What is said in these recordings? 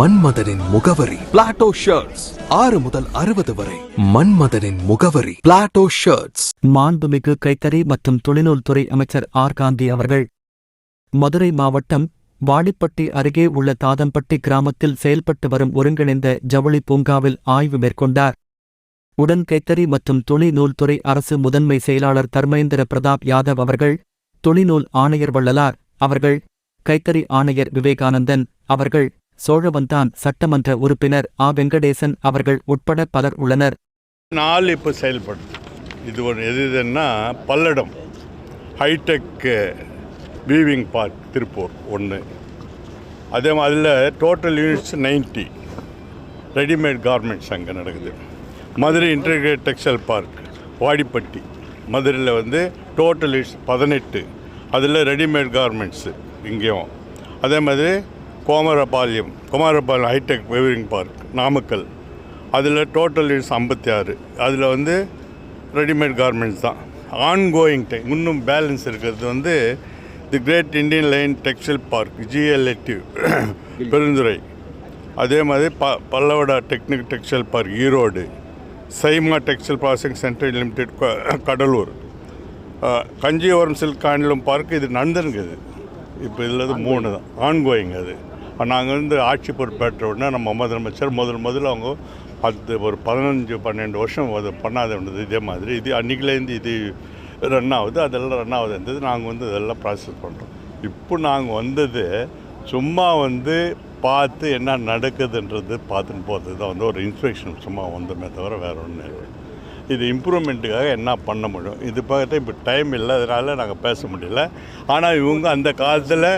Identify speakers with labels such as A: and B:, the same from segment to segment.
A: மன்மதனின் முகவரி. Plato shirts ஆறு முதல் அறுபது வரை. மன்மதனின் முகவரி. பிளாட்டோ ஷர்ட்ஸ்
B: மாண்புமிகு கைத்தறி மற்றும் தொழில்நூல்துறை அமைச்சர் ஆர். காந்தி அவர்கள் மதுரை மாவட்டம் வாடிப்பட்டி அருகே உள்ள தாதம்பட்டி கிராமத்தில் செயல்பட்டு வரும் ஒருங்கிணைந்த ஜவுளி பூங்காவில் ஆய்வு மேற்கொண்டார். உடன் கைத்தறி மற்றும் துணிநூல் அரசு முதன்மை செயலாளர் தர்மேந்திர பிரதாப் யாதவ் அவர்கள் துணிநூல் ஆணையர் வள்ளலார் அவர்கள் கைத்தறி ஆணையர் விவேகானந்தன் அவர்கள் சோழவந்தான் சட்டமன்ற உறுப்பினர் ஆ. வெங்கடேசன் அவர்கள் உட்பட பலர் உள்ளனர்.
C: நாலு இப்போ செயல்படும் இது ஒரு எது எதுன்னா Palladam. Hi-tech weaving park Tiruppur ஒன்று அதே அதில் டோட்டல் யூனிட்ஸ் 90 ரெடிமேட் கார்மெண்ட்ஸ் அங்கே நடக்குது. Madurai integrate textile park Vadipatti. மதுரையில் வந்து டோட்டல் யூனிட்ஸ் பதினெட்டு. அதில் ரெடிமேட் கார்மெண்ட்ஸு இங்கேயும். அதே மாதிரி Komarapalayam Kumarapalayam hi-tech weaving park Namakkal. அதில் டோட்டல் யூனிட்ஸ் ஐம்பத்தி ஆறு அதில் வந்து ரெடிமேட் கார்மெண்ட்ஸ் தான். ஆன்கோயிங் டைம் இன்னும் பேலன்ஸ் இருக்கிறது வந்து the great Indian line textile park ஜிஎல்எட்டி Perundurai. அதே மாதிரி ப Pallavada technic textile park Erode. SIMA textile processing centre limited Cuddalore. Ah, Kanjivaram silk handloom park இது நடந்துருக்குது இப்போ இதில் இது மூணு தான். ஆன்கோயிங் அது. நாங்கள் வந்து ஆட்சி பொறுப்பேற்ற உடனே நம்ம முதலமைச்சர் முதல் முதல்ல அவங்க பத்து ஒரு பதினஞ்சு பன்னெண்டு வருஷம் அது பண்ணாத இருந்தது இதே மாதிரி. இது அன்றைக்கிலேருந்து இது ரன் ஆகுது அதெல்லாம் ரன் ஆகுது இருந்தது. நாங்கள் வந்து இதெல்லாம் ப்ராசஸ் பண்ணுறோம் இப்போ நாங்கள் வந்தது சும்மா வந்து பார்த்து என்ன நடக்குதுன்றது பார்த்துன்னு போகிறது தான் வந்து ஒரு இன்ஸ்பெக்ஷன் சும்மா வந்தோமே தவிர வேறு ஒன்றும் இல்லை. இது இம்ப்ரூவ்மெண்ட்டுக்காக என்ன பண்ண முடியும்? இது பார்த்து இப்போ டைம் இல்லை அதனால் நாங்கள் பேச முடியல. ஆனால் இவங்க அந்த காலத்தில்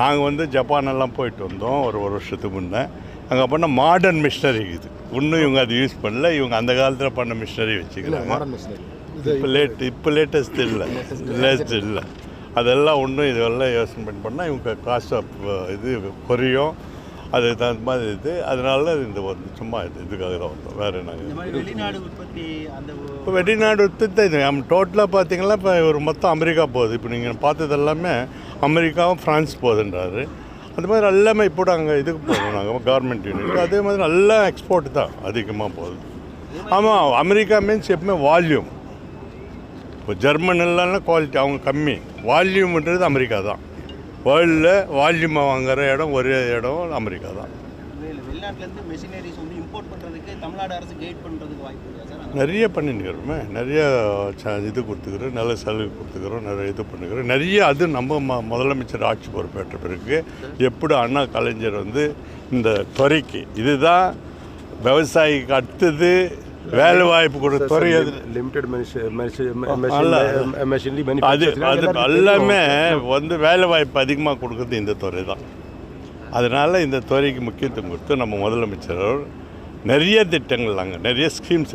C: நாங்கள் வந்து ஜப்பான் எல்லாம் போயிட்டு வந்தோம் ஒரு ஒரு வருஷத்துக்கு முன்னே. அங்கே பண்ண மாடர்ன் மிஷினரி இது. இன்னும் இவங்க அது யூஸ் பண்ணல இவங்க அந்த காலத்தில் பண்ண மிஷினரி வச்சுக்கிறாங்க. இப்போ லேட் இப்போ லேட்டஸ்ட் இல்லை. லேட்டஸ்ட் இல்லை. அதெல்லாம் ஒன்றும் இதெல்லாம் யோசனை பண்ணால் இவங்க காஸ்ட் ஆஃப் இது குறையும் அது தகுந்த மாதிரி இது. அதனால இந்த வந்து சும்மா இது இதுக்காக தான் வந்தோம். வேறு நாங்கள்
D: மாதிரி வெளிநாடு உற்பத்தி அந்த ஒ-
C: இப்போ வெளிநாடு உற்பத்தி இது நம்ம டோட்டலாக பார்த்தீங்கன்னா இப்போ ஒரு மொத்தம் அமெரிக்கா போகுது. இப்போ நீங்கள் பார்த்தது எல்லாமே அமெரிக்காவும் ஃப்ரான்ஸ் போகுதுன்றாரு. அது மாதிரி எல்லாமே இப்போ அங்கே இதுக்கு போகிறோம் நாங்கள் கவர்மெண்ட் யூனிட் அதே மாதிரி எல்லாம் எக்ஸ்போர்ட் தான் அதிகமாக போகுது. ஆமாம் அமெரிக்கா மீன்ஸ் எப்பவுமே வால்யூம் இப்போ ஜெர்மன் எல்லாம் குவாலிட்டி அவங்க கம்மி. வால்யூம்ன்றது அமெரிக்கா தான். வேர்ல்டில் வால்யூமை வாங்குற இடம் ஒரே இடம் அமெரிக்கா தான்.
D: வெளி- வெளிநாட்டுலேருந்து மெஷினரிஸ் வந்து இம்போர்ட் பண்ணுறதுக்கு தமிழ்நாடு அரசு கைட் பண்ணுறதுக்கு வாய்ப்பு இருக்கா சார்?
C: நிறைய பண்ணிருக்கிறோமே நிறைய இது கொடுத்துக்கிறோம் நல்ல சலுகை கொடுத்துக்கிறோம் நிறைய இது பண்ணிக்கிறோம். நிறைய அது நம்ம ம முதலமைச்சர் ஆட்சி பொறுப்பேற்ற பிறகு எப்படி அண்ணா கலைஞர் வந்து இந்த துறைக்கு இதுதான் விவசாயிக்கு அடுத்தது வேலை வாய்ப்பு கொடுத்த துறை அது
E: limited machine- machine-
C: அல்ல.
E: machine- machinery
C: அது அது
E: எல்லாமே
C: வந்து வேலை வாய்ப்பு அதிகமாக கொடுக்குறது இந்த துறை தான் அதனால் இந்த துறைக்கு முக்கியத்துவம் கொடுத்து நம்ம முதலமைச்சர் நிறைய திட்டங்கள் நாங்கள் நிறைய ஸ்கீம்ஸ்